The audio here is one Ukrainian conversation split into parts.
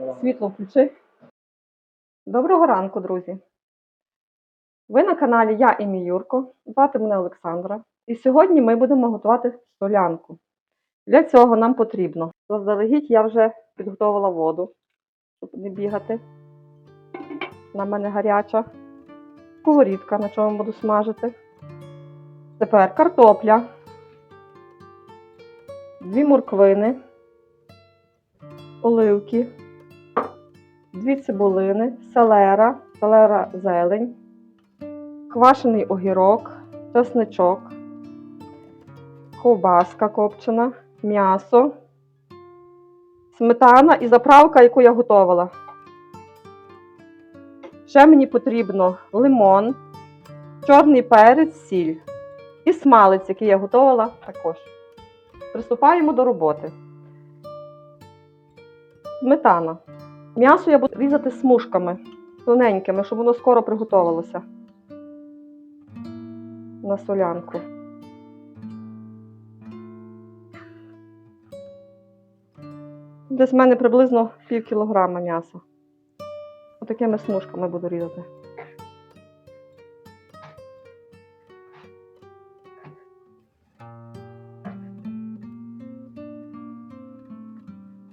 Світло включи. Доброго ранку, друзі. Ви на каналі Я і мій Юрко. Звати мене Олександра. І сьогодні ми будемо готувати солянку. Для цього нам потрібно. Заздалегідь я вже підготувала воду, щоб не бігати. На мене гаряча. Сковорідка, на чому буду смажити. Тепер картопля. Дві морквини, оливки, дві цибулини, селера, селера зелень, квашений огірок, чесничок, ковбаска копчена, м'ясо, сметана і заправка, яку я готувала. Ще мені потрібно лимон, чорний перець, сіль і смалець, який я готувала також. Приступаємо до роботи. Сметана. М'ясо я буду різати смужками, тоненькими, щоб воно скоро приготувалося на солянку. Десь в мене приблизно пів кілограма м'яса. Отакими смужками буду різати.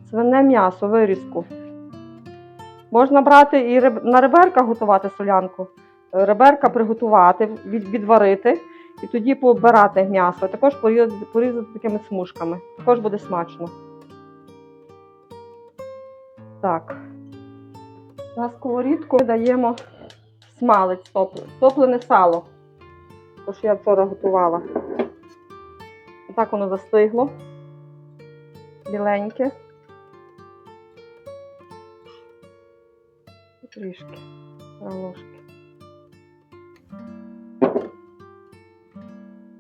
Свине м'ясо, вирізку. Можна брати і на реберка готувати солянку. Е, Реберка приготувати, від- відварити і тоді побирати м'ясо. Також порізати, такими смужками. Також буде смачно. Так. На сковорідку даємо смалець топлене, топлене сало. То, що я вчора готувала. Так воно застигло. Біленьке. Трішки на ложки.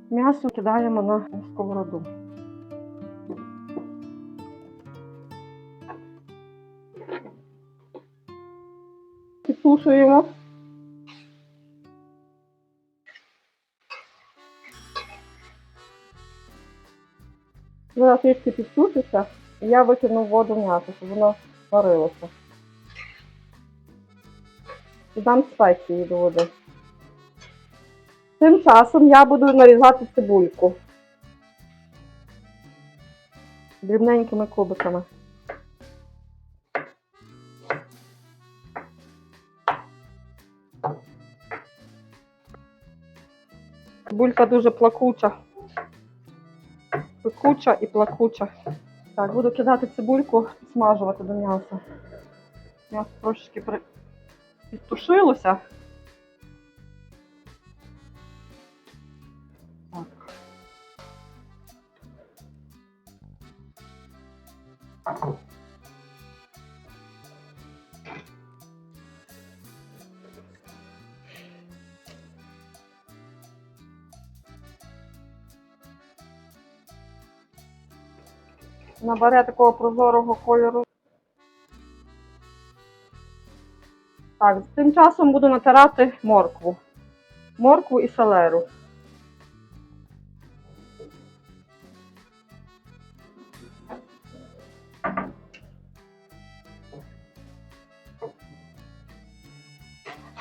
М'ясо кидаємо на сковороду. Підсушуємо. Зараз трішки підсушиться, і я викину воду м'ясо, щоб воно варилося. Додам спеції до води. Тим часом я буду нарізати цибульку. Дрібненькими кубиками. Цибулька дуже плакуча. Пекуча і плакуча. Так, буду кидати цибульку, смажувати до м'яса. М'ясо трошечки при... підтушилося. Так. Набере такого прозорого кольору. Так, тим часом буду натирати моркву. Моркву і селеру.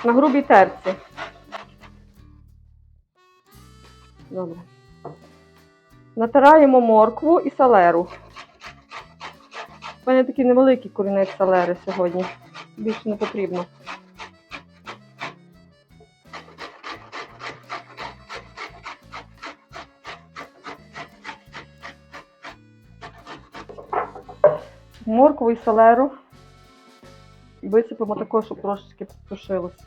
На грубій терці. Добре. Натираємо моркву і салеру. У мене такий невеликий корінець салери сьогодні. Більше не потрібно. Моркву і салеру. Висипемо також, щоб трошечки підсушилось.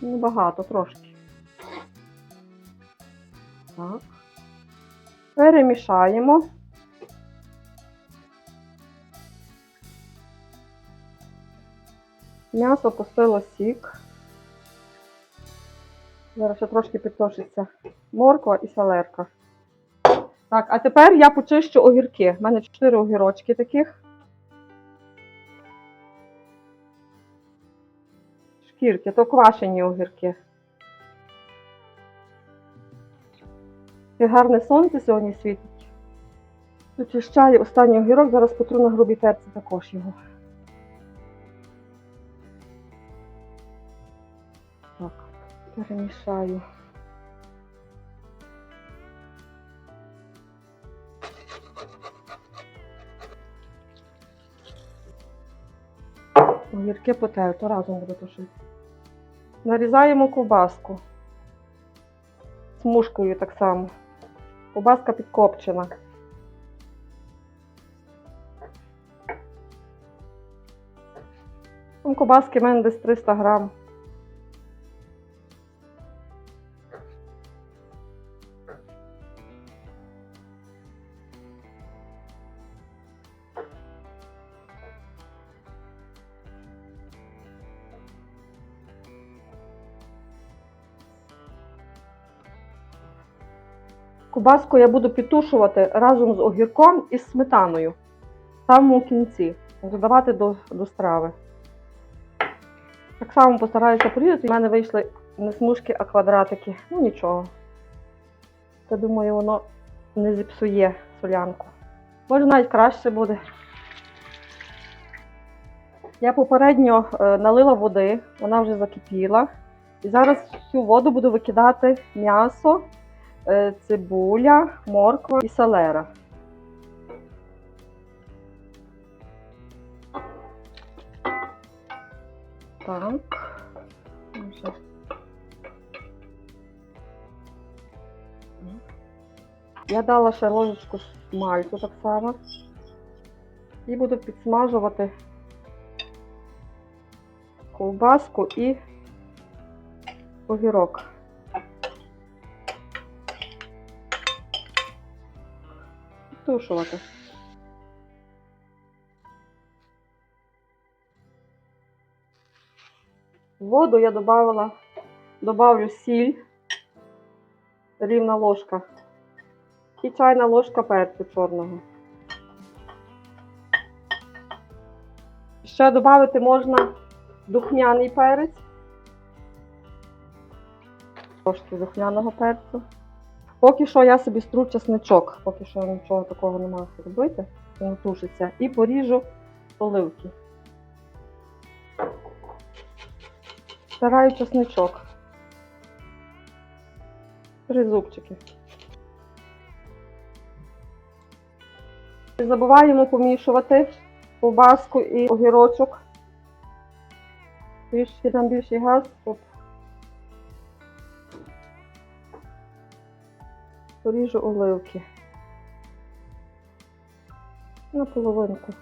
Небагато, трошки. Так. Перемішаємо. М'ясо пустило сік. Зараз ще трошки підтошиться морква і салерка. Так, а тепер я почищу огірки. У мене 4 огірочки таких. Шкірки, то квашені огірки. І гарне сонце сьогодні світить. Очищаю останній огірок, зараз потру на грубій терці також його. Так, перемішаю. Огірки потерто, разом буду тушити. Нарізаємо ковбаску. Смужкою так само. Ковбаска підкопчена. Там ковбаски в мене десь 300 грам. Кубаску я буду підтушувати разом з огірком і сметаною в самому кінці. Додавати до, до страви. Так само постараюся порізати. У мене вийшли не смужки, а квадратики. Ну нічого. Я думаю, воно не зіпсує солянку. Може навіть краще буде. Я попередньо е, налила води, вона вже закипіла. І зараз всю воду буду викидати м'ясо, цибуля, морква і селера. Так. Я дала ще ложечку смальцю так само. І буду підсмажувати ковбаску і огірок. Тушувати. Воду я добавила, добавлю сіль, рівна ложка і чайна ложка перцю чорного. Ще додати можна духмяний перець, трошки духмяного перцю. Поки що я собі стру чесничок, поки що нічого такого не маю робити, він тушиться. І поріжу оливки. Стараю чесничок. Три зубчики. Не забуваємо помішувати ковбаску і огірочок. Трішки більший газ, щоб поріжу оливки. На половинку.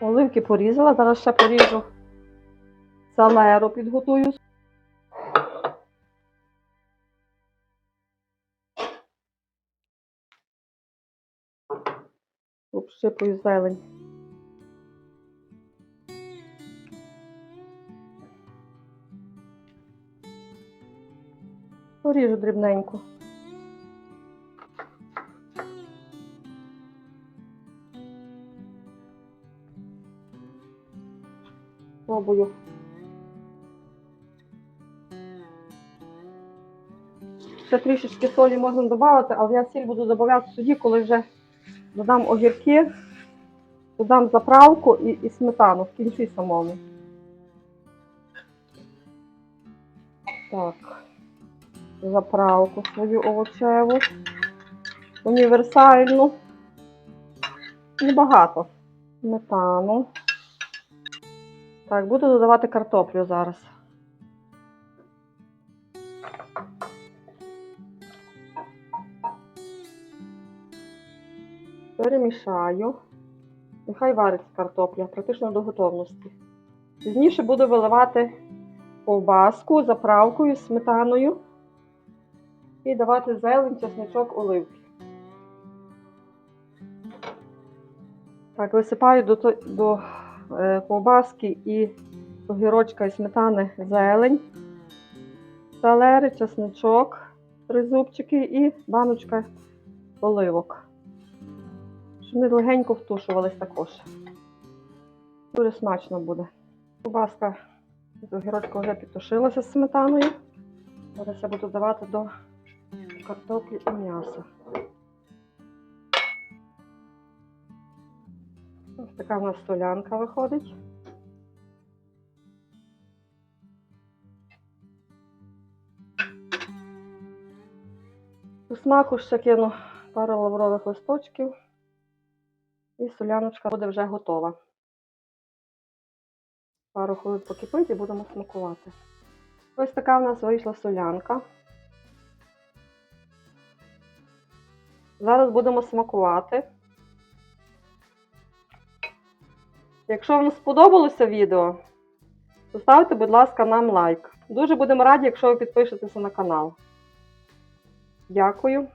Оливки порізала, зараз ще поріжу салеру, підготую. Обшипую зелень. Поріжу дрібненько. Пробую. Ще трішечки солі можна додати, але я сіль буду додавати тоді, коли вже додам огірки, додам заправку і, і сметану в кінці самому. Так, заправку свою овочеву. Універсальну. Небагато. Сметану. Так, буду додавати картоплю зараз. Перемішаю. Нехай вариться картопля, практично до готовності. Пізніше буду виливати ковбаску, заправкою, сметаною і давати зелень, чесничок, оливки. Так, висипаю до, до е, ковбаски і огірочка і сметани зелень, салери, чесничок, три зубчики і баночка оливок. Вони легенько втушувались також. Дуже смачно буде. Кубаска з огірочком вже підтушилася з сметаною. Зараз я буду давати до картоплі і м'яса. Ось така в нас солянка виходить. До смаку ще кину пару лаврових листочків. І соляночка буде вже готова. Пару хвилин покипить і будемо смакувати. Ось така в нас вийшла солянка. Зараз будемо смакувати. Якщо вам сподобалося відео, то ставте, будь ласка, нам лайк. Дуже будемо раді, якщо ви підпишетеся на канал. Дякую.